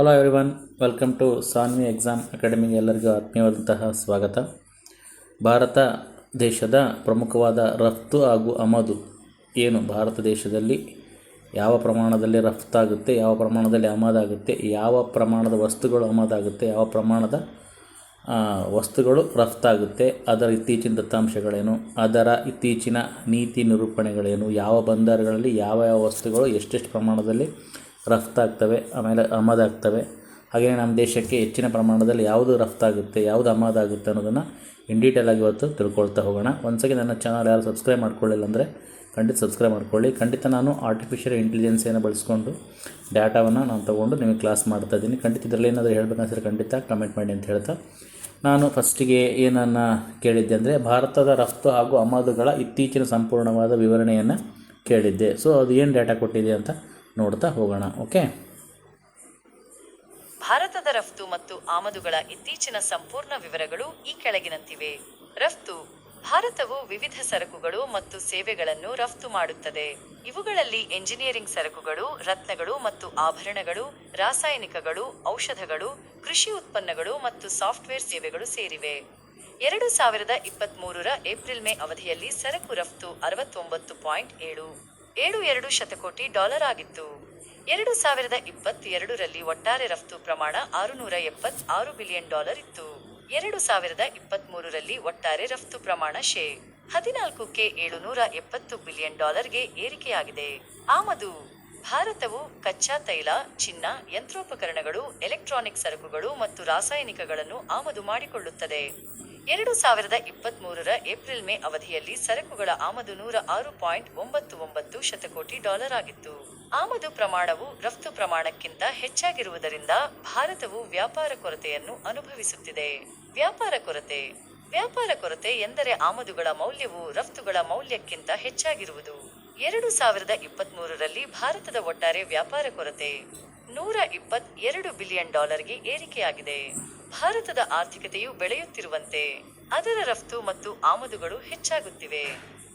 Hello everyone welcome to Sanvi exam ಅಕಾಡೆಮಿಗೆ ಎಲ್ಲರಿಗೂ ಆತ್ಮೀಯವಾದಂತಹ ಸ್ವಾಗತ. ಭಾರತ ದೇಶದ ಪ್ರಮುಖವಾದ ರಫ್ತು ಹಾಗೂ ಆಮದು ಏನು? ಭಾರತ ದೇಶದಲ್ಲಿ ಯಾವ ಪ್ರಮಾಣದಲ್ಲಿ ರಫ್ತಾಗುತ್ತೆ, ಯಾವ ಪ್ರಮಾಣದಲ್ಲಿ ಆಮದಾಗುತ್ತೆ ಯಾವ ಪ್ರಮಾಣದ ವಸ್ತುಗಳು ಆಮದಾಗುತ್ತೆ ಯಾವ ಪ್ರಮಾಣದ ವಸ್ತುಗಳು ರಫ್ತಾಗುತ್ತೆ, ಅದರ ಇತ್ತೀಚಿನ ದತ್ತಾಂಶಗಳೇನು, ಅದರ ಇತ್ತೀಚಿನ ನೀತಿ ನಿರೂಪಣೆಗಳೇನು, ಯಾವ ಬಂದರುಗಳಲ್ಲಿ ಯಾವ ಯಾವ ವಸ್ತುಗಳು, ಎಷ್ಟೆಷ್ಟು ಪ್ರಮಾಣದಲ್ಲಿ ರಫ್ತಾಗ್ತವೆ, ಆಮೇಲೆ ಆಮದಾಗ್ತವೆ. ಹಾಗೆಯೇ ನಮ್ಮ ದೇಶಕ್ಕೆ ಹೆಚ್ಚಿನ ಪ್ರಮಾಣದಲ್ಲಿ ಯಾವುದು ರಫ್ತಾಗುತ್ತೆ, ಯಾವುದು ಆಮದಾಗುತ್ತೆ ಅನ್ನೋದನ್ನು ಇನ್ ಡೀಟೇಲಾಗಿ ಇವತ್ತು ತಿಳ್ಕೊಳ್ತಾ ಹೋಗೋಣ. ಒಂದ್ಸಗಿ ನನ್ನ ಚಾನಲ್ ಯಾರು ಸಬ್ಸ್ಕ್ರೈಬ್ ಮಾಡ್ಕೊಳ್ಳಿಲ್ಲ ಅಂದರೆ ಖಂಡಿತ ಸಬ್ಸ್ಕ್ರೈಬ್ ಮಾಡ್ಕೊಳ್ಳಿ. ಖಂಡಿತ ನಾನು ಆರ್ಟಿಫಿಷಿಯಲ್ ಇಂಟೆಲಿಜೆನ್ಸಿಯನ್ನು ಬಳಸ್ಕೊಂಡು ಡಾಟಾವನ್ನು ನಾನು ತೊಗೊಂಡು ನಿಮಗೆ ಕ್ಲಾಸ್ ಮಾಡ್ತಾ ಇದ್ದೀನಿ. ಖಂಡಿತ ಇದರಲ್ಲಿ ಏನಾದರೂ ಹೇಳಬೇಕಂದ್ರೆ ಖಂಡಿತ ಕಮೆಂಟ್ ಮಾಡಿ ಅಂತ ಹೇಳ್ತಾ. ನಾನು ಫಸ್ಟಿಗೆ ಏನನ್ನು ಕೇಳಿದ್ದೆ ಅಂದರೆ ಭಾರತದ ರಫ್ತು ಹಾಗೂ ಆಮದುಗಳ ಇತ್ತೀಚಿನ ಸಂಪೂರ್ಣವಾದ ವಿವರಣೆಯನ್ನು ಕೇಳಿದ್ದೆ. ಸೊ ಅದು ಏನು ಡೇಟಾ ಕೊಟ್ಟಿದೆ ಅಂತ ನೋಡ್ತಾ ಹೋಗೋಣ, ಓಕೆ? ಭಾರತದ ರಫ್ತು ಮತ್ತು ಆಮದುಗಳ ಇತ್ತೀಚಿನ ಸಂಪೂರ್ಣ ವಿವರಗಳು ಈ ಕೆಳಗಿನಂತಿವೆ. ರಫ್ತು, ಭಾರತವು ವಿವಿಧ ಸರಕುಗಳು ಮತ್ತು ಸೇವೆಗಳನ್ನು ರಫ್ತು ಮಾಡುತ್ತದೆ. ಇವುಗಳಲ್ಲಿ ಎಂಜಿನಿಯರಿಂಗ್ ಸರಕುಗಳು, ರತ್ನಗಳು ಮತ್ತು ಆಭರಣಗಳು, ರಾಸಾಯನಿಕಗಳು, ಔಷಧಗಳು, ಕೃಷಿ ಉತ್ಪನ್ನಗಳು ಮತ್ತು ಸಾಫ್ಟ್ವೇರ್ ಸೇವೆಗಳು ಸೇರಿವೆ. ಎರಡು ಸಾವಿರದ ಇಪ್ಪತ್ಮೂರರ ಏಪ್ರಿಲ್ ಮೇ ಅವಧಿಯಲ್ಲಿ ಸರಕು ರಫ್ತು ಅರವತ್ತೊಂಬತ್ತು ಪಾಯಿಂಟ್ ಏಳು. ಏಳು ಎರಡು ಶತಕೋಟಿ ಡಾಲರ್ ಆಗಿತ್ತು. ಎರಡು ಸಾವಿರದ ಇಪ್ಪತ್ತೆರಡರಲ್ಲಿ ಒಟ್ಟಾರೆ ರಫ್ತು ಪ್ರಮಾಣ ಆರುನೂರ ಎಪ್ಪತ್ ಆರು ಬಿಲಿಯನ್ ಡಾಲರ್ ಇತ್ತು. ಎರಡು ಸಾವಿರದ ಇಪ್ಪತ್ತ್ಮೂರರಲ್ಲಿ ಒಟ್ಟಾರೆ ರಫ್ತು ಪ್ರಮಾಣ ಶೇ ಹದಿನಾಲ್ಕು ಕೆ ಏಳುನೂರ ಎಪ್ಪತ್ತು ಬಿಲಿಯನ್ ಡಾಲರ್ಗೆ ಏರಿಕೆಯಾಗಿದೆ. ಆಮದು ಭಾರತವು ಕಚ್ಚಾ ತೈಲ, ಚಿನ್ನ, ಯಂತ್ರೋಪಕರಣಗಳು, ಎಲೆಕ್ಟ್ರಾನಿಕ್ ಸರಕುಗಳು ಮತ್ತು ರಾಸಾಯನಿಕಗಳನ್ನು ಆಮದು ಮಾಡಿಕೊಳ್ಳುತ್ತದೆ. ಎರಡು ಸಾವಿರದ ಇಪ್ಪತ್ಮೂರರ ಏಪ್ರಿಲ್ ಮೇ ಅವಧಿಯಲ್ಲಿ ಸರಕುಗಳ ಆಮದು ನೂರ ಆರು ಪಾಯಿಂಟ್ ಒಂಬತ್ತು ಒಂಬತ್ತು ಶತಕೋಟಿ ಡಾಲರ್ ಆಗಿತ್ತು. ಆಮದು ಪ್ರಮಾಣವು ರಫ್ತು ಪ್ರಮಾಣಕ್ಕಿಂತ ಹೆಚ್ಚಾಗಿರುವುದರಿಂದ ಭಾರತವು ವ್ಯಾಪಾರ ಕೊರತೆಯನ್ನು ಅನುಭವಿಸುತ್ತಿದೆ. ವ್ಯಾಪಾರ ಕೊರತೆ. ವ್ಯಾಪಾರ ಕೊರತೆ ಎಂದರೆ ಆಮದುಗಳ ಮೌಲ್ಯವು ರಫ್ತುಗಳ ಮೌಲ್ಯಕ್ಕಿಂತ ಹೆಚ್ಚಾಗಿರುವುದು. ಎರಡು ಸಾವಿರದ ಇಪ್ಪತ್ಮೂರರಲ್ಲಿ ಭಾರತದ ಒಟ್ಟಾರೆ ವ್ಯಾಪಾರ ಕೊರತೆ ನೂರ ಇಪ್ಪತ್ತ್ ಎರಡು ಬಿಲಿಯನ್ ಡಾಲರ್ಗೆ ಏರಿಕೆಯಾಗಿದೆ. ಭಾರತದ ಆರ್ಥಿಕತೆಯು ಬೆಳೆಯುತ್ತಿರುವಂತೆ ಅದರ ರಫ್ತು ಮತ್ತು ಆಮದುಗಳು ಹೆಚ್ಚಾಗುತ್ತಿವೆ.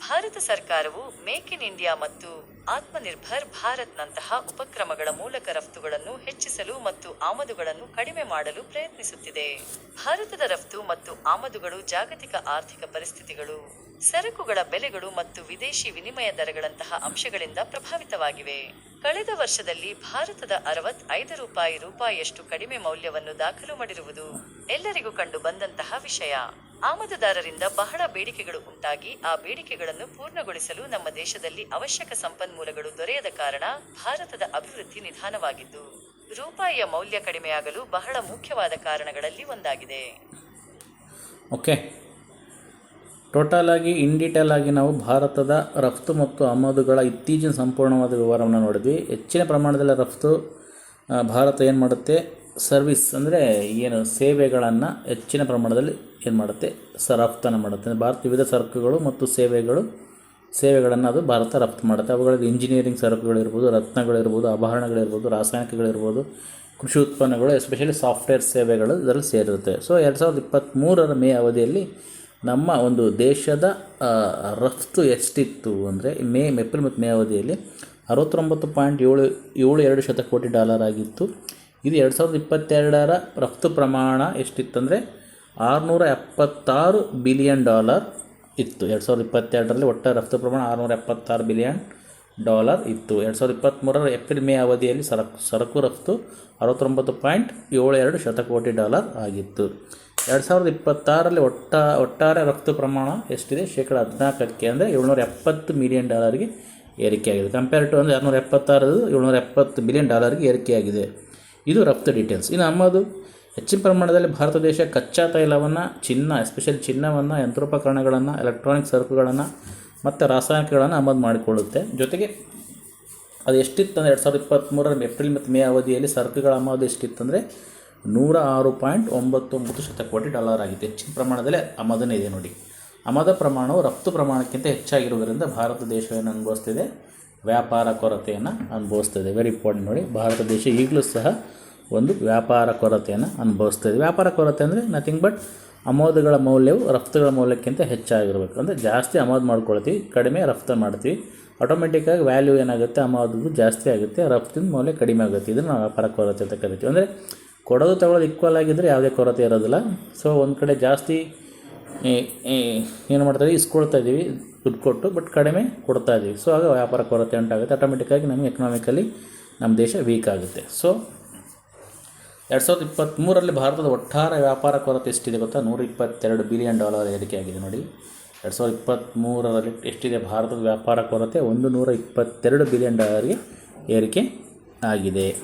ಭಾರತ ಸರ್ಕಾರವು ಮೇಕ್ ಇನ್ ಇಂಡಿಯಾ ಮತ್ತು ಆತ್ಮನಿರ್ಭರ್ ಭಾರತ್ನಂತಹ ಉಪಕ್ರಮಗಳ ಮೂಲಕ ರಫ್ತುಗಳನ್ನು ಹೆಚ್ಚಿಸಲು ಮತ್ತು ಆಮದುಗಳನ್ನು ಕಡಿಮೆ ಮಾಡಲು ಪ್ರಯತ್ನಿಸುತ್ತಿದೆ. ಭಾರತದ ರಫ್ತು ಮತ್ತು ಆಮದುಗಳು ಜಾಗತಿಕ ಆರ್ಥಿಕ ಪರಿಸ್ಥಿತಿಗಳು, ಸರಕುಗಳ ಬೆಲೆಗಳು ಮತ್ತು ವಿದೇಶಿ ವಿನಿಮಯ ದರಗಳಂತಹ ಅಂಶಗಳಿಂದ ಪ್ರಭಾವಿತವಾಗಿವೆ. ಕಳೆದ ವರ್ಷದಲ್ಲಿ ಭಾರತದ ಅರವತ್ ಐದು ರೂಪಾಯಿ ರೂಪಾಯಿಯಷ್ಟು ಕಡಿಮೆ ಮೌಲ್ಯವನ್ನು ದಾಖಲು ಮಾಡಿರುವುದು ಎಲ್ಲರಿಗೂ ಕಂಡು ಬಂದಂತಹ ವಿಷಯ. ಆಮದುದಾರರಿಂದ ಬಹಳ ಬೇಡಿಕೆಗಳು ಉಂಟಾಗಿ ಆ ಬೇಡಿಕೆಗಳನ್ನು ಪೂರ್ಣಗೊಳಿಸಲು ನಮ್ಮ ದೇಶದಲ್ಲಿ ಅವಶ್ಯಕ ಸಂಪನ್ಮೂಲಗಳು ದೊರೆಯದ ಕಾರಣ ಭಾರತದ ಅಭಿವೃದ್ಧಿ ನಿಧಾನವಾಗಿದ್ದು, ರೂಪಾಯಿಯ ಮೌಲ್ಯ ಕಡಿಮೆಯಾಗಲು ಬಹಳ ಮುಖ್ಯವಾದ ಕಾರಣಗಳಲ್ಲಿ ಒಂದಾಗಿದೆ. ಓಕೆ. ಟೋಟಲ್ ಆಗಿ ಇನ್ ಡೀಟೇಲ್ ಆಗಿ ನಾವು ಭಾರತದ ರಫ್ತು ಮತ್ತು ಆಮದುಗಳ ಇತ್ತೀಚಿನ ಸಂಪೂರ್ಣವಾದ ವಿವರವನ್ನು ನೋಡಿದ್ವಿ. ಹೆಚ್ಚಿನ ಪ್ರಮಾಣದಲ್ಲಿ ರಫ್ತು ಭಾರತ ಏನು ಮಾಡುತ್ತೆ? ಸರ್ವಿಸ್ ಅಂದರೆ ಏನು? ಸೇವೆಗಳನ್ನು ಹೆಚ್ಚಿನ ಪ್ರಮಾಣದಲ್ಲಿ ಏನು ಮಾಡುತ್ತೆ? ಸ ರಫ್ತನ್ನು ಮಾಡುತ್ತೆ ಭಾರತ ವಿವಿಧ ಸರಕುಗಳು ಮತ್ತು ಸೇವೆಗಳು, ಸೇವೆಗಳನ್ನು ಅದು ಭಾರತ ರಫ್ತು ಮಾಡುತ್ತೆ. ಅವುಗಳಲ್ಲಿ ಇಂಜಿನಿಯರಿಂಗ್ ಸರಕುಗಳಿರ್ಬೋದು, ರತ್ನಗಳಿರ್ಬೋದು ಆಭರಣಗಳಿರ್ಬೋದು ರಾಸಾಯನಿಕಗಳಿರ್ಬೋದು, ಕೃಷಿ ಉತ್ಪನ್ನಗಳು ಎಸ್ಪೆಷಲಿ ಸಾಫ್ಟ್ವೇರ್ ಸೇವೆಗಳು ಇದರಲ್ಲಿ ಸೇರಿರುತ್ತೆ. ಸೊ ಎರಡು ಸಾವಿರದ ಇಪ್ಪತ್ತ್ಮೂರರ ಮೇ ಅವಧಿಯಲ್ಲಿ ನಮ್ಮ ಒಂದು ದೇಶದ ರಫ್ತು ಎಷ್ಟಿತ್ತು ಅಂದರೆ, ಮೇ, ಏಪ್ರಿಲ್ ಮತ್ತು ಮೇ ಅವಧಿಯಲ್ಲಿ ಅರವತ್ತೊಂಬತ್ತು ಪಾಯಿಂಟ್ ಏಳು ಏಳು ಎರಡು ಶತಕೋಟಿ ಡಾಲರ್ ಆಗಿತ್ತು. ಇದು ಎರಡು ಸಾವಿರದ ಇಪ್ಪತ್ತೆರಡರ ರಫ್ತು ಪ್ರಮಾಣ ಎಷ್ಟಿತ್ತಂದರೆ ಆರುನೂರ ಎಪ್ಪತ್ತಾರು ಬಿಲಿಯನ್ ಡಾಲರ್ ಇತ್ತು. ಎರಡು ಸಾವಿರದ ಇಪ್ಪತ್ತೆರಡರಲ್ಲಿ ಒಟ್ಟಾರೆ ರಫ್ತು ಪ್ರಮಾಣ ಆರುನೂರ ಎಪ್ಪತ್ತಾರು ಬಿಲಿಯನ್ ಡಾಲರ್ ಇತ್ತು. ಎರಡು ಸಾವಿರದ ಇಪ್ಪತ್ತ್ಮೂರರ ಏಪ್ರಿಲ್ ಮೇ ಅವಧಿಯಲ್ಲಿ ಸರಕು ಸರಕು ರಫ್ತು ಅರವತ್ತೊಂಬತ್ತು ಪಾಯಿಂಟ್ ಏಳು ಎರಡು ಶತಕೋಟಿ ಡಾಲರ್ ಆಗಿತ್ತು. ಎರಡು ಸಾವಿರದ ಇಪ್ಪತ್ತಾರರಲ್ಲಿ ಒಟ್ಟ, ಒಟ್ಟಾರೆ ರಫ್ತು ಪ್ರಮಾಣ ಎಷ್ಟಿದೆ? ಶೇಕಡ ಹದಿನಾಲ್ಕಕ್ಕೆ ಅಂದರೆ ಏಳ್ನೂರ ಎಪ್ಪತ್ತು ಮಿಲಿಯನ್ ಡಾಲರ್ಗೆ ಏರಿಕೆಯಾಗಿದೆ. ಕಂಪೇರ್ ಟು ಅಂದರೆ ಎರಡುನೂರ ಎಪ್ಪತ್ತಾರದು ಏಳ್ನೂರ ಎಪ್ಪತ್ತು ಬಿಲಿಯನ್ ಡಾಲರ್ಗೆ ಏರಿಕೆಯಾಗಿದೆ. ಇದು ರಫ್ತು ಡೀಟೇಲ್ಸ್ ಇನ್ನು ನಮ್ಮದು ಹೆಚ್ಚಿನ ಪ್ರಮಾಣದಲ್ಲಿ ಭಾರತ ದೇಶ ಕಚ್ಚಾ ತೈಲವನ್ನು, ಚಿನ್ನ ಎಸ್ಪೆಷಲಿ ಚಿನ್ನವನ್ನು, ಯಂತ್ರೋಪಕರಣಗಳನ್ನು ಎಲೆಕ್ಟ್ರಾನಿಕ್ ಸರಕುಗಳನ್ನು ಮತ್ತು ರಾಸಾಯನಿಕಗಳನ್ನು ಆಮದು ಮಾಡಿಕೊಳ್ಳುತ್ತೆ. ಜೊತೆಗೆ ಅದು ಎಷ್ಟಿತ್ತು ಅಂದರೆ ಎರಡು ಸಾವಿರದ ಇಪ್ಪತ್ತ್ಮೂರರ ಏಪ್ರಿಲ್ ಮತ್ತು ಮೇ ಅವಧಿಯಲ್ಲಿ ಸರಕುಗಳ ಆಮದು ಎಷ್ಟಿತ್ತಂದರೆ ನೂರ ಆರು ಪಾಯಿಂಟ್ ಒಂಬತ್ತು ಒಂಬತ್ತು ಶತಕೋಟಿ ಡಾಲರ್ ಆಗಿದೆ ಹೆಚ್ಚಿನ ಪ್ರಮಾಣದಲ್ಲಿ ಆಮದನೇ ಇದೆ ನೋಡಿ. ಆಮದ ಪ್ರಮಾಣವು ರಫ್ತು ಪ್ರಮಾಣಕ್ಕಿಂತ ಹೆಚ್ಚಾಗಿರುವುದರಿಂದ ಭಾರತ ದೇಶ ಏನು ಅನುಭವಿಸ್ತಿದೆ? ವ್ಯಾಪಾರ ಕೊರತೆಯನ್ನು ಅನುಭವಿಸ್ತಿದೆ. ವೆರಿ ಇಂಪಾರ್ಟೆಂಟ್ ನೋಡಿ. ಭಾರತ ದೇಶ ಈಗಲೂ ಸಹ ಒಂದು ವ್ಯಾಪಾರ ಕೊರತೆಯನ್ನು ಅನುಭವಿಸ್ತಿದೆ ವ್ಯಾಪಾರ ಕೊರತೆ ಅಂದರೆ ನಥಿಂಗ್ ಬಟ್ ಆಮದುಗಳ ಮೌಲ್ಯವು ರಫ್ತುಗಳ ಮೌಲ್ಯಕ್ಕಿಂತ ಹೆಚ್ಚಾಗಿರಬೇಕು. ಅಂದರೆ ಜಾಸ್ತಿ ಆಮದು ಮಾಡ್ಕೊಳ್ತೀವಿ, ಕಡಿಮೆ ರಫ್ತು ಮಾಡ್ತೀವಿ. ಆಟೋಮೆಟಿಕ್ಕಾಗಿ ವ್ಯಾಲ್ಯೂ ಏನಾಗುತ್ತೆ? ಆಮದು ಜಾಸ್ತಿ ಆಗುತ್ತೆ, ರಫ್ತಿನ ಮೌಲ್ಯ ಕಡಿಮೆ ಆಗುತ್ತೆ. ಇದನ್ನು ನಾವು ವ್ಯಾಪಾರ ಕೊರತೆ ಅಂತ ಕರಿತೀವಿ. ಅಂದರೆ ಕೊಡೋದು ತಗೊಳ್ಳೋದು ಈಕ್ವಲ್ ಆಗಿದ್ದರೆ ಯಾವುದೇ ಕೊರತೆ ಇರೋದಿಲ್ಲ. ಸೊ ಒಂದು ಕಡೆ ಜಾಸ್ತಿ ಏನು ಮಾಡ್ತಾ ಇದೀವಿ? ಇಸ್ಕೊಳ್ತಾ ಇದ್ದೀವಿ ದುಡ್ಡು ಕೊಟ್ಟು ಬಟ್ ಕಡಿಮೆ ಕೊಡ್ತಾ ಇದ್ದೀವಿ ಸೊ ಆಗ ವ್ಯಾಪಾರ ಕೊರತೆ ಉಂಟಾಗುತ್ತೆ. ಆಟೋಮೆಟಿಕ್ಕಾಗಿ ನಮಗೆ ಎಕನಾಮಿಕಲಿ ನಮ್ಮ ದೇಶ ವೀಕ್ ಆಗುತ್ತೆ. ಸೊ ಎರಡು ಸಾವಿರದ ಇಪ್ಪತ್ತ್ಮೂರರಲ್ಲಿ ಭಾರತದ ಒಟ್ಟಾರೆ ವ್ಯಾಪಾರ ಕೊರತೆ ಎಷ್ಟಿದೆ ಗೊತ್ತಾ? ನೂರ ಇಪ್ಪತ್ತೆರಡು ಬಿಲಿಯನ್ ಡಾಲರ್ ಏರಿಕೆ ಆಗಿದೆ ನೋಡಿ. ಎರಡು ಸಾವಿರದ ಇಪ್ಪತ್ತ್ಮೂರರಲ್ಲಿ ಎಷ್ಟಿದೆ ಭಾರತದ ವ್ಯಾಪಾರ ಕೊರತೆ? ಒಂದು ನೂರ ಇಪ್ಪತ್ತೆರಡು ಬಿಲಿಯನ್ ಡಾಲರ್ಗೆ ಏರಿಕೆ ಆಗಿದೆ.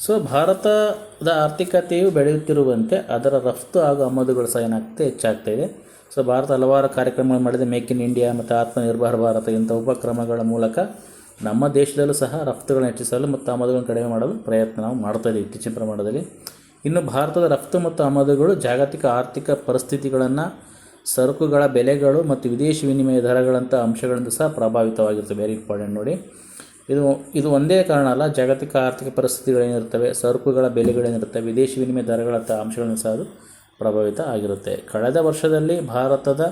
ಸೊ, ಭಾರತದ ಆರ್ಥಿಕತೆಯು ಬೆಳೆಯುತ್ತಿರುವಂತೆ ಅದರ ರಫ್ತು ಹಾಗೂ ಆಮದುಗಳು ಸಹ ಏನಾಗ್ತದೆ ಹೆಚ್ಚಾಗ್ತಾ ಇದೆ. ಸೊ, ಭಾರತ ಹಲವಾರು ಕಾರ್ಯಕ್ರಮಗಳು ಮಾಡಿದೆ. ಮೇಕ್ ಇನ್ ಇಂಡಿಯಾ ಮತ್ತು ಆತ್ಮನಿರ್ಭರ ಭಾರತ ಇಂಥ ಉಪಕ್ರಮಗಳ ಮೂಲಕ. ನಮ್ಮ ದೇಶದಲ್ಲೂ ಸಹ ರಫ್ತುಗಳನ್ನು ಹೆಚ್ಚಿಸಲು ಮತ್ತು ಆಮದುಗಳನ್ನು ಕಡಿಮೆ ಮಾಡಲು ಪ್ರಯತ್ನ ನಾವು ಮಾಡ್ತಾ ಇದ್ದೀವಿ ಇತ್ತೀಚಿನ ಪ್ರಮಾಣದಲ್ಲಿ. ಇನ್ನು ಭಾರತದ ರಫ್ತು ಮತ್ತು ಆಮದುಗಳು ಜಾಗತಿಕ ಆರ್ಥಿಕ ಪರಿಸ್ಥಿತಿಗಳನ್ನು, ಸರಕುಗಳ ಬೆಲೆಗಳು ಮತ್ತು ವಿದೇಶಿ ವಿನಿಮಯ ದರಗಳಂಥ ಅಂಶಗಳಿಂದ ಸಹ ಪ್ರಭಾವಿತವಾಗಿರ್ತವೆ. ವೆರಿ ಇಂಪಾರ್ಟೆಂಟ್ ನೋಡಿ. ಇದು ಇದು ಒಂದೇ ಕಾರಣ ಅಲ್ಲ, ಜಾಗತಿಕ ಆರ್ಥಿಕ ಪರಿಸ್ಥಿತಿಗಳೇನಿರ್ತವೆ ಸರಕುಗಳ ಬೆಲೆಗಳೇನಿರ್ತವೆ ವಿದೇಶಿ ವಿನಿಮಯ ದರಗಳಂಥ ಅಂಶಗಳನ್ನು ಸಹ ಅದು ಪ್ರಭಾವಿತ ಆಗಿರುತ್ತೆ. ಕಳೆದ ವರ್ಷದಲ್ಲಿ ಭಾರತದ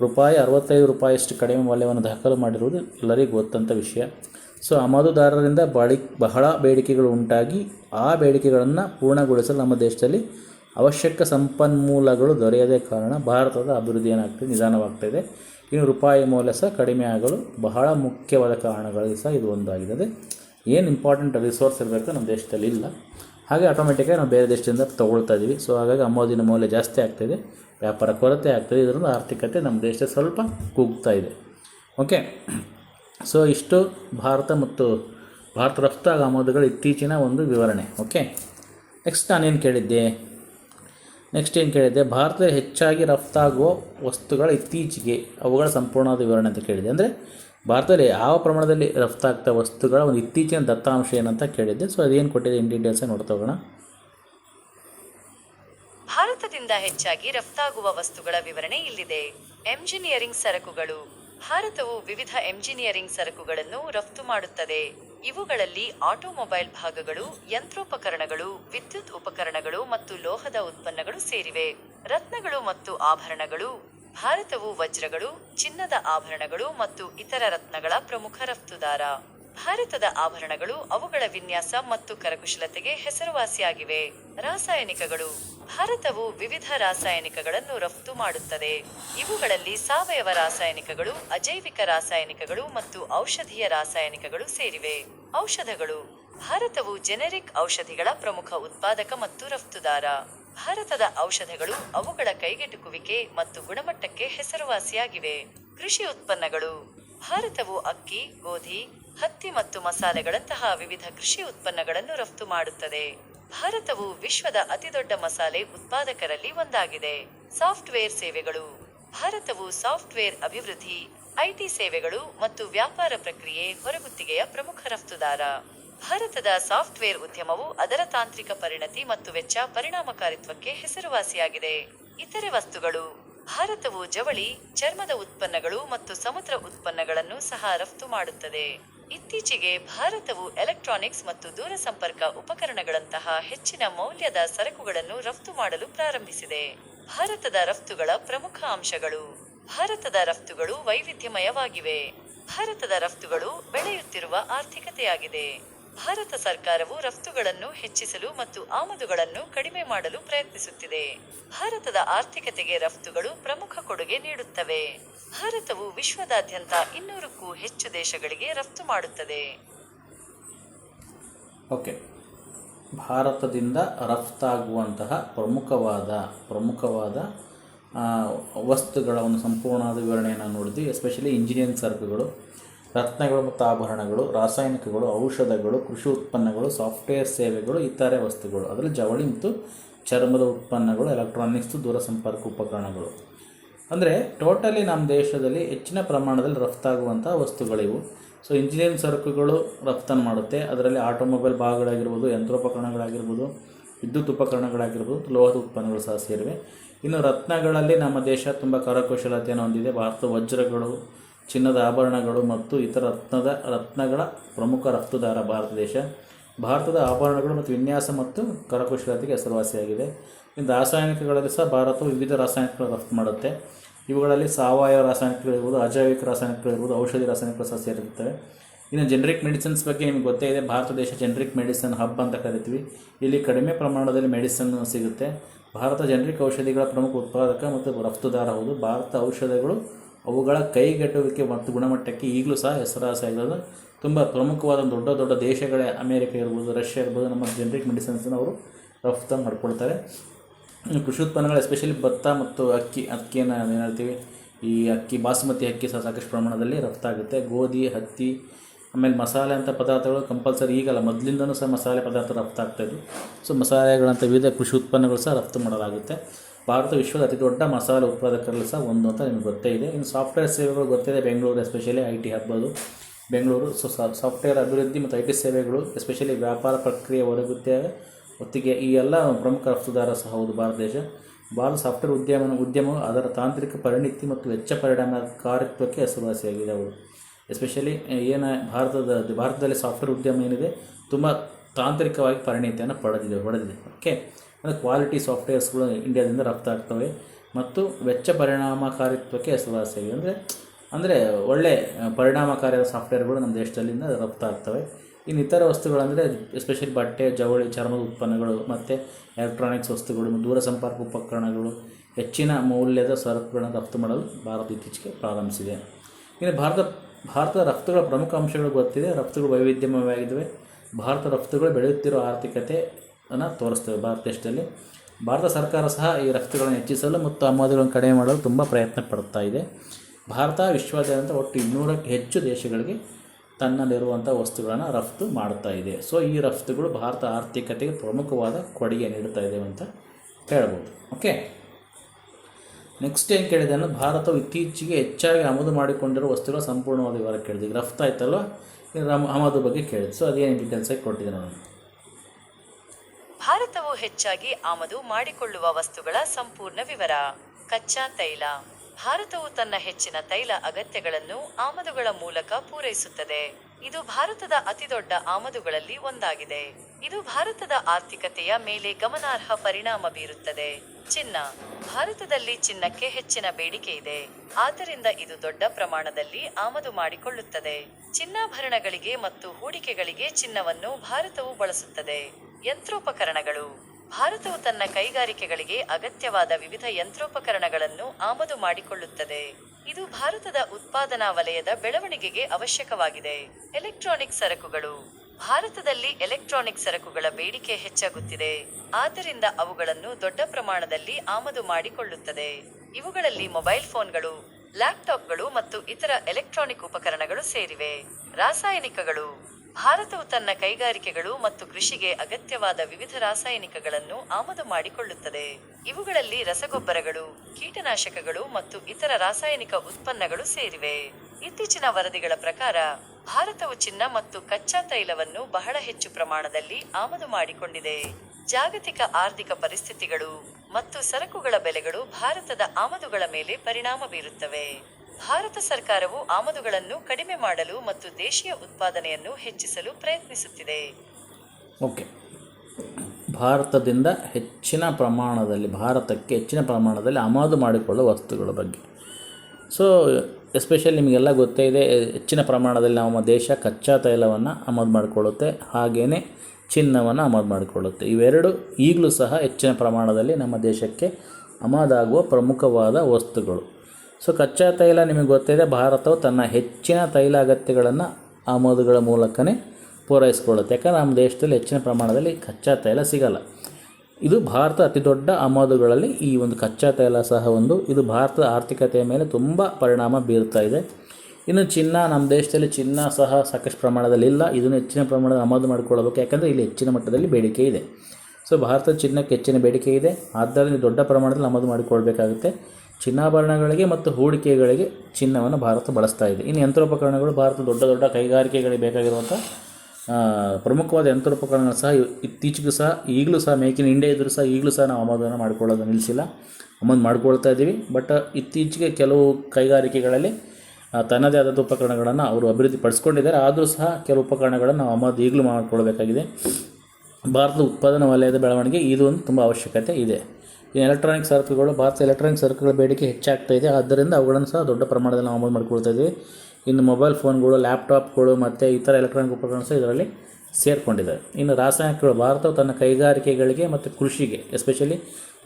ರೂಪಾಯಿ ಅರವತ್ತೈದು ರೂಪಾಯಿಯಷ್ಟು ಕಡಿಮೆ ಮೌಲ್ಯವನ್ನು ದಾಖಲು ಮಾಡಿರುವುದು ಎಲ್ಲರಿಗೂ ಗೊತ್ತಂಥ ವಿಷಯ. ಸೊ, ಆಮದುದಾರರಿಂದ ಬಾಳಿ, ಬಹಳ ಬೇಡಿಕೆಗಳು ಉಂಟಾಗಿ ಆ ಬೇಡಿಕೆಗಳನ್ನು ಪೂರ್ಣಗೊಳಿಸಲು ನಮ್ಮ ದೇಶದಲ್ಲಿ ಅವಶ್ಯಕ ಸಂಪನ್ಮೂಲಗಳು ದೊರೆಯದೇ ಕಾರಣ ಭಾರತದ ಅಭಿವೃದ್ಧಿ ಏನಾಗ್ತದೆ ನಿಧಾನವಾಗ್ತಾಯಿದೆ. ಇನ್ನು ರೂಪಾಯಿ ಮೌಲ್ಯ ಸಹ ಕಡಿಮೆ ಆಗಲು ಬಹಳ ಮುಖ್ಯವಾದ ಕಾರಣಗಳಿಗೆ ಸಹ ಇದು ಒಂದಾಗಿದೆ ಏನು ಇಂಪಾರ್ಟೆಂಟ್ ರಿಸೋರ್ಸ್ ಇರಬೇಕು ನಮ್ಮ ದೇಶದಲ್ಲಿ ಇಲ್ಲ. ಹಾಗೆ ಆಟೋಮೆಟಿಕಾಗಿ ನಾವು ಬೇರೆ ದೇಶದಿಂದ ತೊಗೊಳ್ತಾ ಇದ್ದೀವಿ ಸೊ ಹಾಗಾಗಿ ಆಮೋದಿನ ಮೌಲ್ಯ ಜಾಸ್ತಿ ಆಗ್ತಾಯಿದೆ. ವ್ಯಾಪಾರ ಕೊರತೆ ಆಗ್ತದೆ, ಇದರಿಂದ ಆರ್ಥಿಕತೆ ನಮ್ಮ ದೇಶ ಸ್ವಲ್ಪ ಕುಗ್ತಾ ಇದೆ. ಓಕೆ ಸೊ ಇಷ್ಟು ಭಾರತ ಮತ್ತು ಭಾರತ ರಫ್ತು ಹಾಗೂ ಆಮದುಗಳ ಇತ್ತೀಚಿನ ಒಂದು ವಿವರಣೆ. ಓಕೆ ನೆಕ್ಸ್ಟ್ ನಾನೇನು ಕೇಳಿದ್ದೆ? ನೆಕ್ಸ್ಟ್ ಏನು ಕೇಳಿದ್ದೆ? ಭಾರತದಲ್ಲಿ ಹೆಚ್ಚಾಗಿ ರಫ್ತಾಗುವ ವಸ್ತುಗಳ ಇತ್ತೀಚೆಗೆ ಅವುಗಳ ಸಂಪೂರ್ಣವಾದ ವಿವರಣೆ ಅಂತ ಕೇಳಿದೆ ಅಂದರೆ, ಭಾರತದಲ್ಲಿ ಯಾವ ಪ್ರಮಾಣದಲ್ಲಿ ರಫ್ತಾಗ್ತಾ ವಸ್ತುಗಳ ಒಂದು ಇತ್ತೀಚಿನ ದತ್ತಾಂಶ ಏನಂತ ಕೇಳಿದ್ದೆ. ಸೊ ಅದೇನು ಕೊಟ್ಟಿದೆ? ಇನ್ ಡೀಟೇಲ್ಸ್ ನೋಡ್ತಾ ಹೋಗೋಣ. ಭಾರತದಿಂದ ಹೆಚ್ಚಾಗಿ ರಫ್ತಾಗುವ ವಸ್ತುಗಳ ವಿವರಣೆ ಇಲ್ಲಿದೆ. ಎಂಜಿನಿಯರಿಂಗ್ ಸರಕುಗಳು. ಭಾರತವು ವಿವಿಧ ಎಂಜಿನಿಯರಿಂಗ್ ಸರಕುಗಳನ್ನು ರಫ್ತು ಮಾಡುತ್ತದೆ. ಇವುಗಳಲ್ಲಿ ಆಟೋಮೊಬೈಲ್ ಭಾಗಗಳು, ಯಂತ್ರೋಪಕರಣಗಳು, ವಿದ್ಯುತ್ ಉಪಕರಣಗಳು ಮತ್ತು ಲೋಹದ ಉತ್ಪನ್ನಗಳು ಸೇರಿವೆ. ರತ್ನಗಳು ಮತ್ತು ಆಭರಣಗಳು, ಭಾರತವು ವಜ್ರಗಳು, ಚಿನ್ನದ ಆಭರಣಗಳು ಮತ್ತು ಇತರ ರತ್ನಗಳ ಪ್ರಮುಖ ರಫ್ತುದಾರ. ಭಾರತದ ಆಭರಣಗಳು ಅವುಗಳ ವಿನ್ಯಾಸ ಮತ್ತು ಕರಕುಶಲತೆಗೆ ಹೆಸರುವಾಸಿಯಾಗಿವೆ. ರಾಸಾಯನಿಕಗಳು. ಭಾರತವು ವಿವಿಧ ರಾಸಾಯನಿಕಗಳನ್ನು ರಫ್ತು ಮಾಡುತ್ತದೆ. ಇವುಗಳಲ್ಲಿ ಸಾವಯವ ರಾಸಾಯನಿಕಗಳು, ಅಜೈವಿಕ ರಾಸಾಯನಿಕಗಳು ಮತ್ತು ಔಷಧೀಯ ರಾಸಾಯನಿಕಗಳು ಸೇರಿವೆ. ಔಷಧಗಳು. ಭಾರತವು ಜೆನೆರಿಕ್ ಔಷಧಿಗಳ ಪ್ರಮುಖ ಉತ್ಪಾದಕ ಮತ್ತು ರಫ್ತುದಾರ. ಭಾರತದ ಔಷಧಗಳು ಅವುಗಳ ಕೈಗೆಟುಕುವಿಕೆ ಮತ್ತು ಗುಣಮಟ್ಟಕ್ಕೆ ಹೆಸರುವಾಸಿಯಾಗಿವೆ. ಕೃಷಿ ಉತ್ಪನ್ನಗಳು. ಭಾರತವು ಅಕ್ಕಿ, ಗೋಧಿ ಹತ್ತಿ ಮತ್ತು ಮಸಾಲೆಗಳಂತಹ ವಿವಿಧ ಕೃಷಿ ಉತ್ಪನ್ನಗಳನ್ನು ರಫ್ತು ಮಾಡುತ್ತದೆ. ಭಾರತವು ವಿಶ್ವದ ಅತಿದೊಡ್ಡ ಮಸಾಲೆ ಉತ್ಪಾದಕರಲ್ಲಿ ಒಂದಾಗಿದೆ. ಸಾಫ್ಟ್ವೇರ್ ಸೇವೆಗಳು. ಭಾರತವು ಸಾಫ್ಟ್ವೇರ್ ಅಭಿವೃದ್ಧಿ ಐಟಿ ಸೇವೆಗಳು ಮತ್ತು ವ್ಯಾಪಾರ ಪ್ರಕ್ರಿಯೆ ಹೊರಗುತ್ತಿಗೆಯ ಪ್ರಮುಖ ರಫ್ತುದಾರ. ಭಾರತದ ಸಾಫ್ಟ್ವೇರ್ ಉದ್ಯಮವು ಅದರ ತಾಂತ್ರಿಕ ಪರಿಣತಿ ಮತ್ತು ವೆಚ್ಚ ಪರಿಣಾಮಕಾರಿತ್ವಕ್ಕೆ ಹೆಸರುವಾಸಿಯಾಗಿದೆ. ಇತರೆ ವಸ್ತುಗಳು. ಭಾರತವು ಜವಳಿ, ಚರ್ಮದ ಉತ್ಪನ್ನಗಳು ಮತ್ತು ಸಮುದ್ರ ಉತ್ಪನ್ನಗಳನ್ನು ಸಹ ರಫ್ತು ಮಾಡುತ್ತದೆ. ಇತ್ತೀಚೆಗೆ ಭಾರತವು ಎಲೆಕ್ಟ್ರಾನಿಕ್ಸ್ ಮತ್ತು ದೂರಸಂಪರ್ಕ ಉಪಕರಣಗಳಂತಹ ಹೆಚ್ಚಿನ ಮೌಲ್ಯದ ಸರಕುಗಳನ್ನು ರಫ್ತು ಮಾಡಲು ಪ್ರಾರಂಭಿಸಿದೆ. ಭಾರತದ ರಫ್ತುಗಳ ಪ್ರಮುಖ ಅಂಶಗಳು. ಭಾರತದ ರಫ್ತುಗಳು ವೈವಿಧ್ಯಮಯವಾಗಿವೆ. ಭಾರತದ ರಫ್ತುಗಳು ಬೆಳೆಯುತ್ತಿರುವ ಆರ್ಥಿಕತೆಯಾಗಿದೆ. ಭಾರತ ಸರ್ಕಾರವು ರಫ್ತುಗಳನ್ನು ಹೆಚ್ಚಿಸಲು ಮತ್ತು ಆಮದುಗಳನ್ನು ಕಡಿಮೆ ಮಾಡಲು ಪ್ರಯತ್ನಿಸುತ್ತಿದೆ. ಭಾರತದ ಆರ್ಥಿಕತೆಗೆ ರಫ್ತುಗಳು ಪ್ರಮುಖ ಕೊಡುಗೆ ನೀಡುತ್ತವೆ. ಭಾರತವು ವಿಶ್ವದಾದ್ಯಂತ ಇನ್ನೂರಕ್ಕೂ ಹೆಚ್ಚು ದೇಶಗಳಿಗೆ ರಫ್ತು ಮಾಡುತ್ತದೆ. ಓಕೆ. ಭಾರತದಿಂದ ರಫ್ತಾಗುವಂತಹ ಪ್ರಮುಖವಾದ ಪ್ರಮುಖವಾದ ವಸ್ತುಗಳ ಒಂದು ಸಂಪೂರ್ಣವಾದ ವಿವರಣೆಯನ್ನು ನೋಡಿದ್ವಿ. ಎಸ್ಪೆಷಲಿ ಇಂಜಿನಿಯರಿಂಗ್ ಸರಕುಗಳು, ರತ್ನಗಳು ಮತ್ತು ಆಭರಣಗಳು, ರಾಸಾಯನಿಕಗಳು, ಔಷಧಗಳು, ಕೃಷಿ ಉತ್ಪನ್ನಗಳು ಸಾಫ್ಟ್ವೇರ್ ಸೇವೆಗಳು, ಇತರೆ ವಸ್ತುಗಳು. ಅದರಲ್ಲಿ ಜವಳಿ ಮತ್ತು ಚರ್ಮದ ಉತ್ಪನ್ನಗಳು ಎಲೆಕ್ಟ್ರಾನಿಕ್ಸ್ ದೂರಸಂಪರ್ಕ ಉಪಕರಣಗಳು. ಅಂದರೆ ಟೋಟಲಿ ನಮ್ಮ ದೇಶದಲ್ಲಿ ಹೆಚ್ಚಿನ ಪ್ರಮಾಣದಲ್ಲಿ ರಫ್ತಾಗುವಂಥ ವಸ್ತುಗಳಿವು. ಸೊ ಇಂಜಿನಿಯರಿಂಗ್ ಸರಕುಗಳು ರಫ್ತನ್ನು ಮಾಡುತ್ತೆ. ಅದರಲ್ಲಿ ಆಟೋಮೊಬೈಲ್ ಭಾಗಗಳಾಗಿರ್ಬೋದು, ಯಂತ್ರೋಪಕರಣಗಳಾಗಿರ್ಬೋದು, ವಿದ್ಯುತ್ ಉಪಕರಣಗಳಾಗಿರ್ಬೋದು, ಲೋಹದ ಉತ್ಪನ್ನಗಳು ಸಹ ಸೇರಿವೆ. ಇನ್ನು ರತ್ನಗಳಲ್ಲಿ ನಮ್ಮ ದೇಶ ತುಂಬ ಕರಕುಶಲತೆಯನ್ನು ಹೊಂದಿದೆ. ಭಾರತ ವಜ್ರಗಳು, ಚಿನ್ನದ ಆಭರಣಗಳು ಮತ್ತು ಇತರ ರತ್ನದ, ರತ್ನಗಳ ಪ್ರಮುಖ ರಫ್ತುದಾರ ಭಾರತ ದೇಶ. ಭಾರತದ ಆಭರಣಗಳು ಮತ್ತು ವಿನ್ಯಾಸ ಮತ್ತು ಕರಕುಶಲತೆಗೆ ಹೆಸರುವಾಸಿಯಾಗಿದೆ. ರಾಸಾಯನಿಕಗಳಲ್ಲಿ ಸಹ ಭಾರತವು ವಿವಿಧ ರಾಸಾಯನಿಕಗಳು ರಫ್ತು ಮಾಡುತ್ತೆ. ಇವುಗಳಲ್ಲಿ ಸಾವಯವ ರಾಸಾಯನಿಕಗಳಿರ್ಬೋದು ಅಜೈವಿಕ ರಾಸಾಯನಿಕಗಳಿರ್ಬೋದು ಔಷಧಿ ರಾಸಾಯನಿಕಗಳು ಸಹ ಸೇರಿರುತ್ತವೆ. ಇನ್ನು ಜೆನರಿಕ್ ಮೆಡಿಸಿನ್ಸ್ ಬಗ್ಗೆ ನಿಮ್ಗೆ ಗೊತ್ತೇ ಇದೆ, ಭಾರತ ದೇಶ ಜೆನರಿಕ್ ಮೆಡಿಸನ್ ಹಬ್ ಅಂತ ಕರಿತೀವಿ. ಇಲ್ಲಿ ಕಡಿಮೆ ಪ್ರಮಾಣದಲ್ಲಿ ಮೆಡಿಸಿನ್ ಸಿಗುತ್ತೆ. ಭಾರತ ಜೆನರಿಕ್ ಔಷಧಿಗಳ ಪ್ರಮುಖ ಉತ್ಪಾದಕ ಮತ್ತು ರಫ್ತುದಾರ ಹೌದು. ಭಾರತ ಔಷಧಗಳು ಅವುಗಳ ಕೈಗೆಟುವಿಕೆ ಮತ್ತು ಗುಣಮಟ್ಟಕ್ಕೆ ಈಗಲೂ ಸಹ ಹೆಸರಾಸಾಗಿರೋದು ತುಂಬ ಪ್ರಮುಖವಾದ ದೊಡ್ಡ ದೊಡ್ಡ ದೇಶಗಳೇ ಅಮೇರಿಕ ಇರ್ಬೋದು, ರಷ್ಯಾ ಇರ್ಬೋದು, ನಮ್ಮ ಜೆನರಿಕ್ ಮೆಡಿಸಿನ್ಸನ್ನು ಅವರು ರಫ್ತು ಮಾಡ್ಕೊಳ್ತಾರೆ. ಇನ್ನು ಕೃಷಿ ಉತ್ಪನ್ನಗಳು ಎಸ್ಪೆಷಲಿ ಭತ್ತ ಮತ್ತು ಅಕ್ಕಿ, ಅಕ್ಕಿಯನ್ನು ಏನು ಹೇಳ್ತೀವಿ? ಈ ಅಕ್ಕಿ, ಬಾಸುಮತಿ ಅಕ್ಕಿ ಸಹ ಸಾಕಷ್ಟು ಪ್ರಮಾಣದಲ್ಲಿ ರಫ್ತಾಗುತ್ತೆ ಗೋಧಿ, ಹತ್ತಿ, ಆಮೇಲೆ ಮಸಾಲೆ ಅಂತ ಪದಾರ್ಥಗಳು ಕಂಪಲ್ಸರಿ ಈಗಲ್ಲ. ಮೊದಲಿಂದನೂ ಸಹ ಮಸಾಲೆ ಪದಾರ್ಥ ರಫ್ತಾಗ್ತಾಯಿದ್ವು ಸೊ ಮಸಾಲೆಗಳಂಥ ವಿವಿಧ ಕೃಷಿ ಉತ್ಪನ್ನಗಳು ಸಹ ರಫ್ತು ಮಾಡಲಾಗುತ್ತೆ. ಭಾರತ ವಿಶ್ವದ ಅತಿ ದೊಡ್ಡ ಮಸಾಲೆ ಉತ್ಪಾದಕರಲ್ಲಿ ಸಹ ಒಂದು ಅಂತ ನಿಮಗೆ ಗೊತ್ತೇ ಇದೆ. ಇನ್ನು ಸಾಫ್ಟ್ವೇರ್ ಸೇವೆಗಳು ಗೊತ್ತಿದೆ ಬೆಂಗಳೂರು ಎಸ್ಪೆಷಲಿ ಐ ಟಿ ಹಬ್ಬದು ಬೆಂಗಳೂರು ಸೊ ಸಾಫ್ಟ್ವೇರ್ ಅಭಿವೃದ್ಧಿ ಮತ್ತು ಐ ಟಿ ಸೇವೆಗಳು ಎಸ್ಪೆಷಲಿ ವ್ಯಾಪಾರ ಪ್ರಕ್ರಿಯೆ ಹೊರಗುತ್ತೇವೆ ಹೊತ್ತಿಗೆ ಈ ಎಲ್ಲ ಪ್ರಮುಖ ರಫ್ತುದಾರ ಸಹ ಹೌದು, ಭಾರತ ದೇಶ. ಭಾರತ ಸಾಫ್ಟ್ವೇರ್ ಉದ್ಯಮ ಉದ್ಯಮವು ಅದರ ತಾಂತ್ರಿಕ ಪರಿಣಿತಿ ಮತ್ತು ವೆಚ್ಚ ಪರಿಣಾಮಕಾರಿತ್ವಕ್ಕೆ ಹೆಸರುವಾಸಿಯಾಗಿದೆ ಅವರು ಎಸ್ಪೆಷಲಿ ಏನ ಭಾರತದ ಭಾರತದಲ್ಲಿ ಸಾಫ್ಟ್ವೇರ್ ಉದ್ಯಮ ಏನಿದೆ, ತುಂಬ ತಾಂತ್ರಿಕವಾಗಿ ಪರಿಣಿತಿಯನ್ನು ಪಡೆದಿದೆ ಪಡೆದಿದೆ. ಓಕೆ ಅಂದರೆ ಕ್ವಾಲಿಟಿ ಸಾಫ್ಟ್ವೇರ್ಸ್ಗಳು ಇಂಡಿಯಾದಿಂದ ರಫ್ತಾಗ್ತವೆ ಮತ್ತು ವೆಚ್ಚ ಪರಿಣಾಮಕಾರಿತ್ವಕ್ಕೆ ಹೆಸರುವಾಸಿಯಾಗಿದೆ ಅಂದರೆ ಅಂದರೆ ಒಳ್ಳೆ ಪರಿಣಾಮಕಾರಿಯಾದ ಸಾಫ್ಟ್ವೇರ್ಗಳು ನಮ್ಮ ದೇಶದಲ್ಲಿಂದ ರಫ್ತಾಗ್ತವೆ. ಇನ್ನು ಇತರ ವಸ್ತುಗಳಂದರೆ ಎಸ್ಪೆಷಲಿ ಬಟ್ಟೆ, ಜವಳಿ, ಚರ್ಮದ ಉತ್ಪನ್ನಗಳು ಮತ್ತು ಎಲೆಕ್ಟ್ರಾನಿಕ್ಸ್ ವಸ್ತುಗಳು ದೂರ ಸಂಪರ್ಕ ಉಪಕರಣಗಳು, ಹೆಚ್ಚಿನ ಮೌಲ್ಯದ ಸರಕುಗಳನ್ನು ರಫ್ತು ಮಾಡಲು ಭಾರತ ಇತ್ತೀಚೆಗೆ ಪ್ರಾರಂಭಿಸಿದೆ. ಇನ್ನು ಭಾರತ, ಭಾರತದ ರಫ್ತುಗಳ ಪ್ರಮುಖ ಅಂಶಗಳು ಗೊತ್ತಿದೆ. ರಫ್ತುಗಳು ವೈವಿಧ್ಯಮಯವಾಗಿದ್ದಾವೆ. ಭಾರತ ರಫ್ತುಗಳು ಬೆಳೆಯುತ್ತಿರುವ ಆರ್ಥಿಕತೆಯನ್ನು ತೋರಿಸ್ತವೆ ಭಾರತ ದೇಶದಲ್ಲಿ. ಭಾರತ ಸರ್ಕಾರ ಸಹ ಈ ರಫ್ತುಗಳನ್ನು ಹೆಚ್ಚಿಸಲು ಮತ್ತು ಆಮದುಗಳನ್ನು ಕಡಿಮೆ ಮಾಡಲು ತುಂಬ ಪ್ರಯತ್ನ ಪಡ್ತಾ ಇದೆ. ಭಾರತ ವಿಶ್ವಾದ್ಯಂತ ಒಟ್ಟು ಇನ್ನೂರಕ್ಕೆ ಹೆಚ್ಚು ದೇಶಗಳಿಗೆ ತನ್ನಲ್ಲಿರುವಂಥ ವಸ್ತುಗಳನ್ನು ರಫ್ತು ಮಾಡ್ತಾ ಇದೆ. ಸೊ ಈ ರಫ್ತುಗಳು ಭಾರತ ಆರ್ಥಿಕತೆಗೆ ಪ್ರಮುಖವಾದ ಕೊಡುಗೆ ನೀಡ್ತಾ ಇದ್ದೇವೆ ಅಂತ ಹೇಳ್ಬೋದು. ಓಕೆ ನೆಕ್ಸ್ಟ್ ಏನು ಕೇಳಿದೆ ಅಂದರೆ, ಭಾರತವು ಇತ್ತೀಚೆಗೆ ಹೆಚ್ಚಾಗಿ ಆಮದು ಮಾಡಿಕೊಂಡಿರುವ ವಸ್ತುಗಳ ಸಂಪೂರ್ಣವಾದ ವಿವರ ಕೇಳಿದೆ. ಈಗ ರಫ್ತು ಆಯ್ತಲ್ಲ ಆಮದು ಬಗ್ಗೆ ಕೇಳಿದೆ. ಸೊ ಅದೇನು ಡೀಟೇಲ್ಸಾಗಿ ಕೊಟ್ಟಿದ್ದೆ ನಾನು. ಭಾರತವು ಹೆಚ್ಚಾಗಿ ಆಮದು ಮಾಡಿಕೊಳ್ಳುವ ವಸ್ತುಗಳ ಸಂಪೂರ್ಣ ವಿವರ. ಕಚ್ಚಾ ತೈಲ. ಭಾರತವು ತನ್ನ ಹೆಚ್ಚಿನ ತೈಲ ಅಗತ್ಯಗಳನ್ನು ಆಮದುಗಳ ಮೂಲಕ ಪೂರೈಸುತ್ತದೆ. ಇದು ಭಾರತದ ಅತಿದೊಡ್ಡ ಆಮದುಗಳಲ್ಲಿ ಒಂದಾಗಿದೆ. ಇದು ಭಾರತದ ಆರ್ಥಿಕತೆಯ ಮೇಲೆ ಗಮನಾರ್ಹ ಪರಿಣಾಮ ಬೀರುತ್ತದೆ. ಚಿನ್ನ. ಭಾರತದಲ್ಲಿ ಚಿನ್ನಕ್ಕೆ ಹೆಚ್ಚಿನ ಬೇಡಿಕೆ ಇದೆ. ಆದ್ದರಿಂದ ಇದು ದೊಡ್ಡ ಪ್ರಮಾಣದಲ್ಲಿ ಆಮದು ಮಾಡಿಕೊಳ್ಳುತ್ತದೆ. ಚಿನ್ನಾಭರಣಗಳಿಗೆ ಮತ್ತು ಹೂಡಿಕೆಗಳಿಗೆ ಚಿನ್ನವನ್ನು ಭಾರತವು ಬಳಸುತ್ತದೆ. ಯಂತ್ರೋಪಕರಣಗಳು. ಭಾರತವು ತನ್ನ ಕೈಗಾರಿಕೆಗಳಿಗೆ ಅಗತ್ಯವಾದ ವಿವಿಧ ಯಂತ್ರೋಪಕರಣಗಳನ್ನು ಆಮದು ಮಾಡಿಕೊಳ್ಳುತ್ತದೆ. ಇದು ಭಾರತದ ಉತ್ಪಾದನಾ ವಲಯದ ಬೆಳವಣಿಗೆಗೆ ಅವಶ್ಯಕವಾಗಿದೆ. ಎಲೆಕ್ಟ್ರಾನಿಕ್ ಸರಕುಗಳು. ಭಾರತದಲ್ಲಿ ಎಲೆಕ್ಟ್ರಾನಿಕ್ ಸರಕುಗಳ ಬೇಡಿಕೆ ಹೆಚ್ಚಾಗುತ್ತಿದೆ. ಆದ್ದರಿಂದ ಅವುಗಳನ್ನು ದೊಡ್ಡ ಪ್ರಮಾಣದಲ್ಲಿ ಆಮದು ಮಾಡಿಕೊಳ್ಳುತ್ತದೆ. ಇವುಗಳಲ್ಲಿ ಮೊಬೈಲ್ ಫೋನ್ಗಳು, ಲ್ಯಾಪ್ಟಾಪ್ಗಳು ಮತ್ತು ಇತರ ಎಲೆಕ್ಟ್ರಾನಿಕ್ ಉಪಕರಣಗಳು ಸೇರಿವೆ. ರಾಸಾಯನಿಕಗಳು. ಭಾರತವು ತನ್ನ ಕೈಗಾರಿಕೆಗಳು ಮತ್ತು ಕೃಷಿಗೆ ಅಗತ್ಯವಾದ ವಿವಿಧ ರಾಸಾಯನಿಕಗಳನ್ನು ಆಮದು ಮಾಡಿಕೊಳ್ಳುತ್ತದೆ. ಇವುಗಳಲ್ಲಿ ರಸಗೊಬ್ಬರಗಳು, ಕೀಟನಾಶಕಗಳು ಮತ್ತು ಇತರ ರಾಸಾಯನಿಕ ಉತ್ಪನ್ನಗಳು ಸೇರಿವೆ. ಇತ್ತೀಚಿನ ವರದಿಗಳ ಪ್ರಕಾರ, ಭಾರತವು ಚಿನ್ನ ಮತ್ತು ಕಚ್ಚಾ ತೈಲವನ್ನು ಬಹಳ ಹೆಚ್ಚು ಪ್ರಮಾಣದಲ್ಲಿ ಆಮದು ಮಾಡಿಕೊಂಡಿದೆ. ಜಾಗತಿಕ ಆರ್ಥಿಕ ಪರಿಸ್ಥಿತಿಗಳು ಮತ್ತು ಸರಕುಗಳ ಬೆಲೆಗಳು ಭಾರತದ ಆಮದುಗಳ ಮೇಲೆ ಪರಿಣಾಮ ಬೀರುತ್ತವೆ. ಭಾರತ ಸರ್ಕಾರವು ಆಮದುಗಳನ್ನು ಕಡಿಮೆ ಮಾಡಲು ಮತ್ತು ದೇಶೀಯ ಉತ್ಪಾದನೆಯನ್ನು ಹೆಚ್ಚಿಸಲು ಪ್ರಯತ್ನಿಸುತ್ತಿದೆ. ಓಕೆ. ಭಾರತದಿಂದ ಹೆಚ್ಚಿನ ಪ್ರಮಾಣದಲ್ಲಿ, ಭಾರತಕ್ಕೆ ಹೆಚ್ಚಿನ ಪ್ರಮಾಣದಲ್ಲಿ ಆಮದು ಮಾಡಿಕೊಳ್ಳುವ ವಸ್ತುಗಳ ಬಗ್ಗೆ. ಸೊ ಎಸ್ಪೆಷಲಿ ನಿಮಗೆಲ್ಲ ಗೊತ್ತೇ ಇದೆ, ಹೆಚ್ಚಿನ ಪ್ರಮಾಣದಲ್ಲಿ ನಮ್ಮ ದೇಶ ಕಚ್ಚಾ ತೈಲವನ್ನು ಆಮದು ಮಾಡಿಕೊಳ್ಳುತ್ತೆ ಹಾಗೆಯೇ ಚಿನ್ನವನ್ನು ಆಮದು ಮಾಡಿಕೊಳ್ಳುತ್ತೆ. ಇವೆರಡು ಈಗಲೂ ಸಹ ಹೆಚ್ಚಿನ ಪ್ರಮಾಣದಲ್ಲಿ ನಮ್ಮ ದೇಶಕ್ಕೆ ಆಮದಾಗುವ ಪ್ರಮುಖವಾದ ವಸ್ತುಗಳು. ಸೊ ಕಚ್ಚಾ ತೈಲ ನಿಮಗೆ ಗೊತ್ತಿದೆ, ಭಾರತವು ತನ್ನ ಹೆಚ್ಚಿನ ತೈಲ ಅಗತ್ಯಗಳನ್ನು ಆಮದುಗಳ ಮೂಲಕನೇ ಪೂರೈಸಿಕೊಳ್ಳುತ್ತೆ. ಯಾಕಂದರೆ ನಮ್ಮ ದೇಶದಲ್ಲಿ ಹೆಚ್ಚಿನ ಪ್ರಮಾಣದಲ್ಲಿ ಕಚ್ಚಾ ತೈಲ ಸಿಗಲ್ಲ. ಇದು ಭಾರತ ಅತಿ ದೊಡ್ಡ ಆಮದುಗಳಲ್ಲಿ ಈ ಒಂದು ಕಚ್ಚಾ ತೈಲ ಸಹ ಒಂದು. ಇದು ಭಾರತದ ಆರ್ಥಿಕತೆಯ ಮೇಲೆ ತುಂಬ ಪರಿಣಾಮ ಬೀರ್ತಾ ಇದೆ. ಇನ್ನು ಚಿನ್ನ, ನಮ್ಮ ದೇಶದಲ್ಲಿ ಚಿನ್ನ ಸಹ ಸಾಕಷ್ಟು ಪ್ರಮಾಣದಲ್ಲಿ ಇಲ್ಲ. ಇದನ್ನು ಹೆಚ್ಚಿನ ಪ್ರಮಾಣದ ಆಮದು ಮಾಡಿಕೊಳ್ಳಬೇಕು. ಯಾಕಂದರೆ ಇಲ್ಲಿ ಹೆಚ್ಚಿನ ಮಟ್ಟದಲ್ಲಿ ಬೇಡಿಕೆ ಇದೆ. ಸೊ ಭಾರತದ ಚಿನ್ನಕ್ಕೆ ಹೆಚ್ಚಿನ ಬೇಡಿಕೆ ಇದೆ. ಆದ್ದರಿಂದ ದೊಡ್ಡ ಪ್ರಮಾಣದಲ್ಲಿ ಆಮದು ಮಾಡಿಕೊಳ್ಬೇಕಾಗುತ್ತೆ. ಚಿನ್ನಾಭರಣಗಳಿಗೆ ಮತ್ತು ಹೂಡಿಕೆಗಳಿಗೆ ಚಿನ್ನವನ್ನು ಭಾರತ ಬಳಸ್ತಾ ಇದೆ. ಇನ್ನು ಯಂತ್ರೋಪಕರಣಗಳು ಭಾರತ ದೊಡ್ಡ ದೊಡ್ಡ ಕೈಗಾರಿಕೆಗಳಿಗೆ ಬೇಕಾಗಿರುವಂಥ ಪ್ರಮುಖವಾದ ಯಂತ್ರೋಪಕರಣಗಳು ಸಹ ಇತ್ತೀಚೆಗೂ ಸಹ, ಈಗಲೂ ಸಹ ಮೇಕ್ ಇನ್ ಇಂಡಿಯಾ ಇದ್ದರೂ ಸಹ ಈಗಲೂ ಸಹ ನಾವು ಆಮದನ್ನು ಮಾಡಿಕೊಳ್ಳೋದು ನಿಲ್ಲಿಸಿಲ್ಲ. ಆಮದು ಮಾಡ್ಕೊಳ್ತಾ ಇದ್ದೀವಿ ಬಟ್ ಇತ್ತೀಚೆಗೆ ಕೆಲವು ಕೈಗಾರಿಕೆಗಳಲ್ಲಿ ತನ್ನದೇ ಆದ ಉಪಕರಣಗಳನ್ನು ಅವರು ಅಭಿವೃದ್ಧಿ ಪಡಿಸ್ಕೊಂಡಿದ್ದಾರೆ ಆದರೂ ಸಹ ಕೆಲವು ಉಪಕರಣಗಳನ್ನು ನಾವು ಆಮದು ಈಗಲೂ ಮಾಡಿಕೊಳ್ಬೇಕಾಗಿದೆ. ಭಾರತದ ಉತ್ಪಾದನಾ ವಲಯದ ಬೆಳವಣಿಗೆ ಇದು ಒಂದು ತುಂಬ ಅವಶ್ಯಕತೆ ಇದೆ. ಎಲೆಕ್ಟ್ರಾನಿಕ್ ಸರಕುಗಳು ಭಾರತ ಎಲೆಕ್ಟ್ರಾನಿಕ್ ಸರಕುಗಳ ಬೇಡಿಕೆ ಹೆಚ್ಚಾಗ್ತಾ ಇದೆ. ಆದ್ದರಿಂದ ಅವುಗಳನ್ನು ಸಹ ದೊಡ್ಡ ಪ್ರಮಾಣದಲ್ಲಿ ನಾವು ಆಮದು ಮಾಡ್ಕೊಳ್ತಾ ಇದ್ದೀವಿ ಇನ್ನು ಮೊಬೈಲ್ ಫೋನ್ಗಳು ಲ್ಯಾಪ್ಟಾಪ್ಗಳು ಮತ್ತು ಇತರ ಎಲೆಕ್ಟ್ರಾನಿಕ್ ಉಪಕರಣ ಸಹ ಇದರಲ್ಲಿ ಸೇರಿಕೊಂಡಿದೆ. ಇನ್ನು ರಾಸಾಯನಿಕಗಳು, ಭಾರತವು ತನ್ನ ಕೈಗಾರಿಕೆಗಳಿಗೆ ಮತ್ತು ಕೃಷಿಗೆ ಎಸ್ಪೆಷಲಿ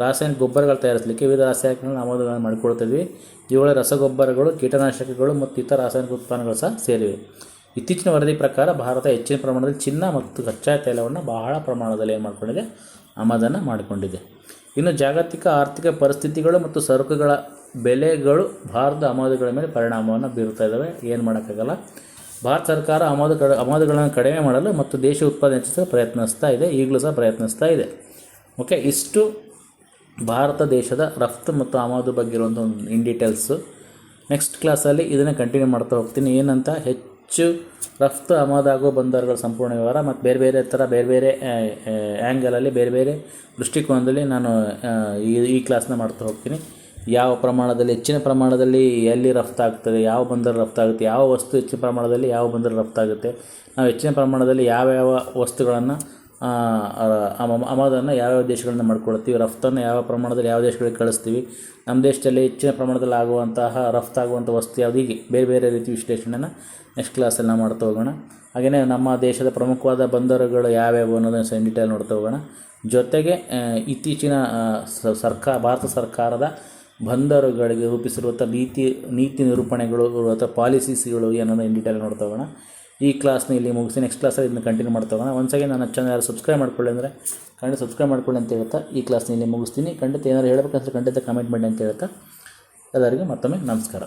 ರಾಸಾಯನಿಕ ಗೊಬ್ಬರಗಳು ತಯಾರಿಸಲಿಕ್ಕೆ ವಿವಿಧ ರಾಸಾಯನಿಕಗಳನ್ನು ಆಮದುಗಳನ್ನು ಮಾಡಿಕೊಳ್ತಿದ್ವಿ ಇವುಗಳ ರಸಗೊಬ್ಬರಗಳು, ಕೀಟನಾಶಕಗಳು ಮತ್ತು ಇತರ ರಾಸಾಯನಿಕ ಉತ್ಪನ್ನಗಳು ಸಹ ಸೇರಿವೆ. ಇತ್ತೀಚಿನ ವರದಿ ಪ್ರಕಾರ ಭಾರತ ಹೆಚ್ಚಿನ ಪ್ರಮಾಣದಲ್ಲಿ ಚಿನ್ನ ಮತ್ತು ಕಚ್ಚಾ ತೈಲವನ್ನು ಬಹಳ ಪ್ರಮಾಣದಲ್ಲಿ ಏನು ಮಾಡಿಕೊಂಡಿದೆ? ಆಮದನ್ನು ಮಾಡಿಕೊಂಡಿದೆ. ಇನ್ನು ಜಾಗತಿಕ ಆರ್ಥಿಕ ಪರಿಸ್ಥಿತಿಗಳು ಮತ್ತು ಸರಕುಗಳ ಬೆಲೆಗಳು ಭಾರತದ ಆಮದುಗಳ ಮೇಲೆ ಪರಿಣಾಮವನ್ನು ಬೀರುತ್ತಾ ಇದ್ದಾವೆ. ಏನು ಮಾಡೋಕ್ಕಾಗಲ್ಲ. ಭಾರತ ಸರ್ಕಾರ ಆಮದು ಕಡ ಆಮದುಗಳನ್ನು ಕಡಿಮೆ ಮಾಡಲು ಮತ್ತು ದೇಶ ಉತ್ಪಾದನೆ ಹೆಚ್ಚಿಸಲು ಪ್ರಯತ್ನಿಸ್ತಾ ಇದೆ. ಈಗಲೂ ಸಹ ಪ್ರಯತ್ನಿಸ್ತಾ ಇದೆ. ಓಕೆ, ಇಷ್ಟು ಭಾರತ ದೇಶದ ರಫ್ತು ಮತ್ತು ಆಮದು ಬಗ್ಗೆ ಇರುವಂಥ ಒಂದು ಇನ್ ಡೀಟೇಲ್ಸು. ನೆಕ್ಸ್ಟ್ ಕ್ಲಾಸಲ್ಲಿ ಇದನ್ನು ಕಂಟಿನ್ಯೂ ಮಾಡ್ತಾ ಹೋಗ್ತೀನಿ. ಏನಂತ ಹೆಚ್ಚು ರಫ್ತು ಆಮದಾಗೋ ಬಂದರುಗಳ ಸಂಪೂರ್ಣ ವಿವರ ಮತ್ತು ಬೇರೆ ಬೇರೆ ಥರ ಬೇರೆ ಬೇರೆ ಆ್ಯಂಗಲಲ್ಲಿ ಬೇರೆ ಬೇರೆ ದೃಷ್ಟಿಕೋನದಲ್ಲಿ ನಾನು ಈ ಈ ಕ್ಲಾಸ್ನ ಮಾಡ್ತಾ ಹೋಗ್ತೀನಿ. ಯಾವ ಪ್ರಮಾಣದಲ್ಲಿ, ಹೆಚ್ಚಿನ ಪ್ರಮಾಣದಲ್ಲಿ ಎಲ್ಲಿ ರಫ್ತಾಗ್ತದೆ ಯಾವ ಬಂದರು ರಫ್ತಾಗುತ್ತೆ ಯಾವ ವಸ್ತು ಹೆಚ್ಚಿನ ಪ್ರಮಾಣದಲ್ಲಿ ಯಾವ ಬಂದರು ರಫ್ತಾಗುತ್ತೆ ನಾವು ಹೆಚ್ಚಿನ ಪ್ರಮಾಣದಲ್ಲಿ ಯಾವ ಯಾವ ವಸ್ತುಗಳನ್ನು ಆಮದನ್ನು ಯಾವ್ಯಾವ ದೇಶಗಳನ್ನ ಮಾಡ್ಕೊಳ್ತೀವಿ, ರಫ್ತನ್ನು ಯಾವ ಪ್ರಮಾಣದಲ್ಲಿ ಯಾವ ದೇಶಗಳಿಗೆ ಕಳಿಸ್ತೀವಿ, ನಮ್ಮ ದೇಶದಲ್ಲಿ ಹೆಚ್ಚಿನ ಪ್ರಮಾಣದಲ್ಲಿ ಆಗುವಂತಹ ರಫ್ತಾಗುವಂಥ ವಸ್ತು ಯಾವುದು ಹೀಗೆ? ಬೇರೆ ಬೇರೆ ರೀತಿ ವಿಶ್ಲೇಷಣೆಯನ್ನು ನೆಕ್ಸ್ಟ್ ಕ್ಲಾಸಲ್ಲಿ ನಾವು ಮಾಡ್ತಾ ಹೋಗೋಣ. ಹಾಗೆಯೇ ನಮ್ಮ ದೇಶದ ಪ್ರಮುಖವಾದ ಬಂದರುಗಳು ಯಾವ್ಯಾವು ಅನ್ನೋದನ್ನು ಸಹ ಡೀಟೇಲ್ ನೋಡ್ತಾ ಹೋಗೋಣ. ಜೊತೆಗೆ ಇತ್ತೀಚಿನ ಸರ್ಕಾರ ಭಾರತ ಸರ್ಕಾರದ ಬಂದರುಗಳಿಗೆ ರೂಪಿಸಿರುವಂಥ ನೀತಿ ನೀತಿ ನಿರೂಪಣೆಗಳು, ಅಥವಾ ಪಾಲಿಸೀಸ್ಗಳು ಏನನ್ನೋದು ಇನ್ ಡೀಟೇಲ್ ನೋಡ್ತಾ ಹೋಗೋಣ. ಈ ಕ್ಲಾಸ್ನ ಇಲ್ಲಿ ಮುಗಿಸಿ ನೆಕ್ಸ್ಟ್ ಕ್ಲಾಸಲ್ಲಿ ಇದನ್ನು ಕಂಟಿನ್ಯೂ ಮಾಡ್ತಾ ಹೋಗೋಣ. ಒಂದು ಅಗೇನ್ ನನ್ನ ಚಾನಲ್ ಯಾರು ಸಬ್ಸ್ಕ್ರೈಬ್ ಮಾಡ್ಕೊಳ್ಳಿ ಅಂದರೆ ಖಂಡಿತ ಸಬ್ಸ್ಕ್ರೈಬ್ ಮಾಡ್ಕೊಳ್ಳಿ ಅಂತ ಹೇಳ್ತಾ ಈ ಕ್ಲಾಸ್ನ ಇಲ್ಲಿ ಮುಗಿಸ್ತೀನಿ. ಖಂಡಿತ ಏನಾದ್ರು ಹೇಳಬೇಕಂದ್ರೆ ಖಂಡಿತ ಕಮೆಂಟ್ ಮಾಡಿ ಅಂತ ಹೇಳ್ತಾ ಎಲ್ಲರಿಗೂ ಮತ್ತೊಮ್ಮೆ ನಮಸ್ಕಾರ.